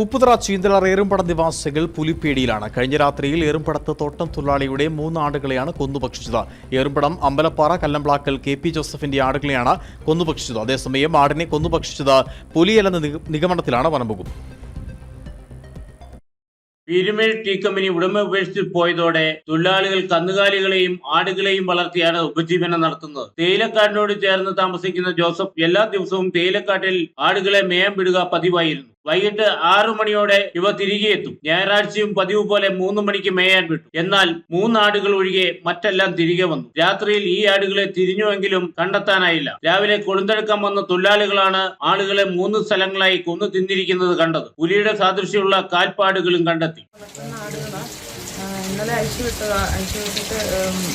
ഉപ്പുതറ ചീന്തളർ ഏറുംപട നിവാസികൾ പുലിപ്പേടിയിലാണ്. കഴിഞ്ഞ രാത്രിയിൽ ഏറുംപടത്ത് തോട്ടം തൊഴിലാളിയുടെ മൂന്ന് ആടുകളെയാണ് കൊന്നുപക്ഷിച്ചത്. ഏറുംപടം അമ്പലപ്പാറ കല്ലംപ്ലാക്കൽ കെ പി ജോസഫിന്റെ ആടുകളെയാണ് കൊന്നുപക്ഷിച്ചത്. അതേസമയം ആടിനെ കൊന്നുപക്ഷിച്ചത് പുലിയല്ലെന്ന നിഗ- നിഗമനത്തിലാണ് വനംവകുപ്പ്. പീരുമേൽ ടീ കമ്പനി ഉടമ ഉപേക്ഷിച്ച് പോയതോടെ തൊഴിലാളികൾ കന്നുകാലികളെയും ആടുകളെയും വളർത്തിയാണ് ഉപജീവനം നടത്തുന്നത്. തേയിലക്കാടിനോട് ചേർന്ന് താമസിക്കുന്ന ജോസഫ് എല്ലാ ദിവസവും തേയിലക്കാട്ടിൽ ആടുകളെ മേയം വിടുക പതിവായിരുന്നു. വൈകിട്ട് ആറു മണിയോടെ ഇവ തിരികെ എത്തും. ഞായറാഴ്ചയും പതിവ് പോലെ മൂന്ന് മണിക്ക് മേയാൻ വിട്ടു. എന്നാൽ മൂന്നാടുകൾ ഒഴികെ മറ്റെല്ലാം തിരികെ വന്നു. രാത്രിയിൽ ഈ ആടുകളെ തിരിഞ്ഞുവെങ്കിലും കണ്ടെത്താനായില്ല. രാവിലെ കൊളുന്തെടുക്കാൻ വന്ന തൊഴിലാളികളാണ് ആളുകളെ മൂന്ന് സ്ഥലങ്ങളായി കൊന്നു തിന്നിരിക്കുന്നത് കണ്ടത്. പുലിയുടെ സാദൃശ്യമുള്ള കാൽപ്പാടുകളും കണ്ടെത്തി. അഴിച്ചു വിട്ടതാ അഴിച്ചു വിട്ടിട്ട്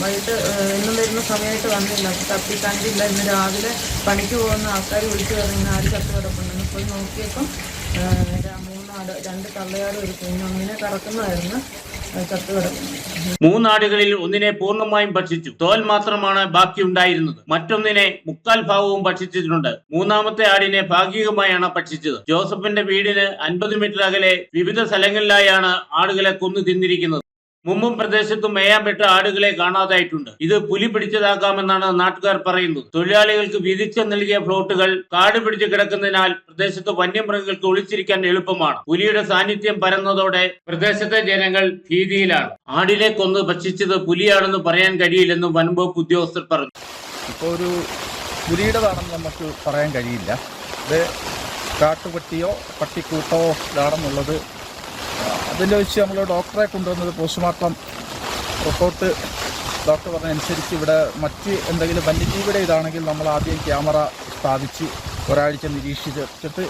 വൈകിട്ട് എന്നും വരുന്ന സമയമായിട്ട് വന്നില്ല. തപ്പി കണ്ടില്ല ഇന്ന് രാവിലെ പണിക്ക് പോകുന്ന ആൾക്കാർ വിളിച്ചു പറഞ്ഞു ആര് ചത്തു കിടപ്പുണ്ടെന്ന് പോയി നോക്കിയപ്പം മൂന്നാട് രണ്ട് തള്ളയാടും ഒരു കുഞ്ഞൊന്നിനെ കറക്കുന്നതായിരുന്നു മൂന്നാടുകളിൽ ഒന്നിനെ പൂർണമായും ഭക്ഷിച്ചു. തോൽ മാത്രമാണ് ബാക്കി ഉണ്ടായിരുന്നത് മറ്റൊന്നിനെ മുക്കാൽ ഭാഗവും ഭക്ഷിച്ചിട്ടുണ്ട്. മൂന്നാമത്തെ ആടിനെ ഭാഗികമായാണ് ഭക്ഷിച്ചത്. ജോസഫിന്റെ വീടിന് അൻപത് മീറ്റർ അകലെ വിവിധ സ്ഥലങ്ങളിലായാണ് ആടുകളെ കൊന്നു തിന്നിരിക്കുന്നത്. മുമ്പും പ്രദേശത്തും മേയാൻ പെട്ട ആടുകളെ കാണാതായിട്ടുണ്ട്. ഇത് പുലി പിടിച്ചതാക്കാമെന്നാണ് നാട്ടുകാർ പറയുന്നത്. തൊഴിലാളികൾക്ക് വിധിച്ചു നൽകിയ ഫ്ലോട്ടുകൾ കാട് പിടിച്ച് കിടക്കുന്നതിനാൽ പ്രദേശത്ത് വന്യമൃഗങ്ങൾക്ക് ഒളിച്ചിരിക്കാൻ എളുപ്പമാണ്. പുലിയുടെ സാന്നിധ്യം പരന്നതോടെ പ്രദേശത്തെ ജനങ്ങൾ ഭീതിയിലാണ്. ആടിനെ കൊന്ന് ഭക്ഷിച്ചത് പുലിയാണെന്ന് പറയാൻ കഴിയില്ലെന്നും വനംവകുപ്പ് ഉദ്യോഗസ്ഥർ പറഞ്ഞു. ഇപ്പോൾ ഒരു പുലിയുടേതാണെന്ന് നമുക്ക് പറയാൻ കഴിയില്ല. കാട്ടുപട്ടിയോ പട്ടിക്കൂട്ടോ ഇതാണെന്നുള്ളത് അതിന്റെ വെച്ച് നമ്മൾ ഡോക്ടറെ കൊണ്ടുവന്നത് പോസ്റ്റ്മോർട്ടം റിപ്പോർട്ട് ഡോക്ടർ പറഞ്ഞനുസരിച്ച് ഇവിടെ മറ്റ് എന്തെങ്കിലും വന്യജീവിയുടെ ഇതാണെങ്കിൽ നമ്മൾ ആദ്യം ക്യാമറ സ്ഥാപിച്ച് ഒരാഴ്ച നിരീക്ഷിച്ചിട്ട്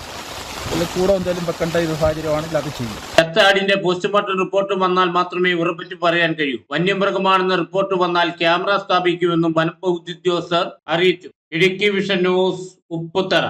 കൂടെ എന്തെങ്കിലും വെക്കേണ്ട ഇത് സാഹചര്യമാണെങ്കിൽ അത് ചെയ്യും. ചത്ത ആടിന്റെ പോസ്റ്റ്മോർട്ടം റിപ്പോർട്ട് വന്നാൽ മാത്രമേ ഉറപ്പിച്ച് പറയാൻ കഴിയൂ. വന്യമൃഗമാണെന്ന് റിപ്പോർട്ട് വന്നാൽ ക്യാമറ സ്ഥാപിക്കുമെന്നും വനംവകുപ്പ് ഉദ്യോഗസ്ഥർ അറിയിച്ചു. Idukki vision news Upputhara